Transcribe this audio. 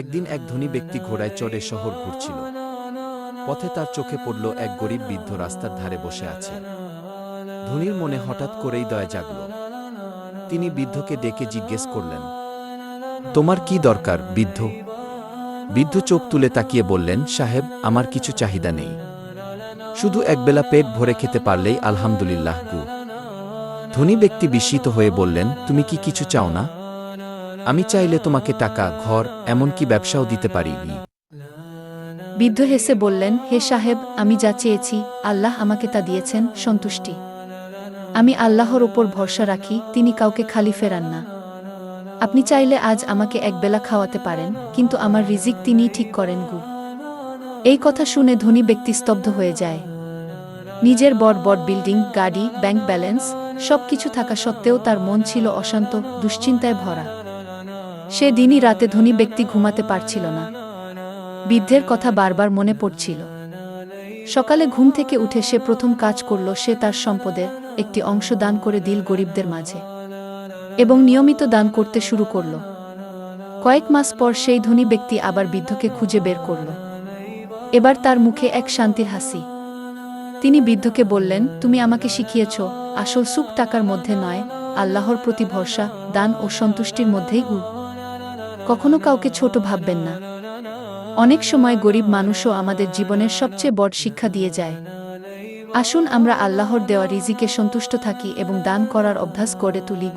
একদিন এক ধনী ব্যক্তি ঘোড়ায় চড়ে শহর ঘুরছিল। পথে তার চোখে পড়ল এক গরিব বৃদ্ধ রাস্তার ধারে বসে আছে। ধনীর মনে হঠাৎ করেই দয়া জাগল। তিনি বৃদ্ধকে ডেকে জিজ্ঞেস করলেন, তোমার কি দরকার বৃদ্ধ? বৃদ্ধ চোখ তুলে তাকিয়ে বললেন, সাহেব, আমার কিছু চাহিদা নেই। শুধু একবেলা পেট ভরে খেতে পারলেই আলহামদুলিল্লাহ গু। ধনী ব্যক্তি বিস্মিত হয়ে বললেন, তুমি কি কিছু চাও না? আমি চাইলে তোমাকে টাকা, ঘর, এমনকি ব্যবসাও দিতে পারি। বৃদ্ধ হেসে বললেন, হে সাহেব, আমি যা চেয়েছি, আল্লাহ আমাকে তা দিয়েছেন, সন্তুষ্টি। আমি আল্লাহর ওপর ভরসা রাখি, তিনি কাউকে খালি ফেরান না। আপনি চাইলে আজ আমাকে একবেলা খাওয়াতে পারেন, কিন্তু আমার রিজিক তিনি ঠিক করেন গু। এই কথা শুনে ধনী ব্যক্তি স্তব্ধ হয়ে যায়। নিজের বড় বড় বিল্ডিং, গাড়ি, ব্যাংক ব্যালেন্স সব কিছু থাকা সত্ত্বেও তার মন ছিল অশান্ত, দুশ্চিন্তায় ভরা। সে দিনই রাতে ধনী ব্যক্তি ঘুমাতে পারছিল না। বৃদ্ধের কথা বারবার মনে পড়ছিল। সকালে ঘুম থেকে উঠে সে প্রথম কাজ করল সে তার সম্পদের একটি অংশ দান করে দিল গরিবদের মাঝে এবং নিয়মিত দান করতে শুরু করল। কয়েক মাস পর সেই ধনী ব্যক্তি আবার বৃদ্ধকে খুঁজে বের করল। এবার তার মুখে এক শান্তির হাসি। তিনি বৃদ্ধকে বললেন, তুমি আমাকে শিখিয়েছ, আসল সুখ টাকার মধ্যে নয়, আল্লাহর প্রতি ভরসা, দান ও সন্তুষ্টির মধ্যেই গু কখনো কাউকে ছোট ভাববেন না। অনেক সময় গরিব মানুষও আমাদের জীবনের সবচেয়ে বড় শিক্ষা দিয়ে যায়। আসুন আমরা আল্লাহর দেওয়া রিজিকে সন্তুষ্ট থাকি এবং দান করার অভ্যাস করে তুলি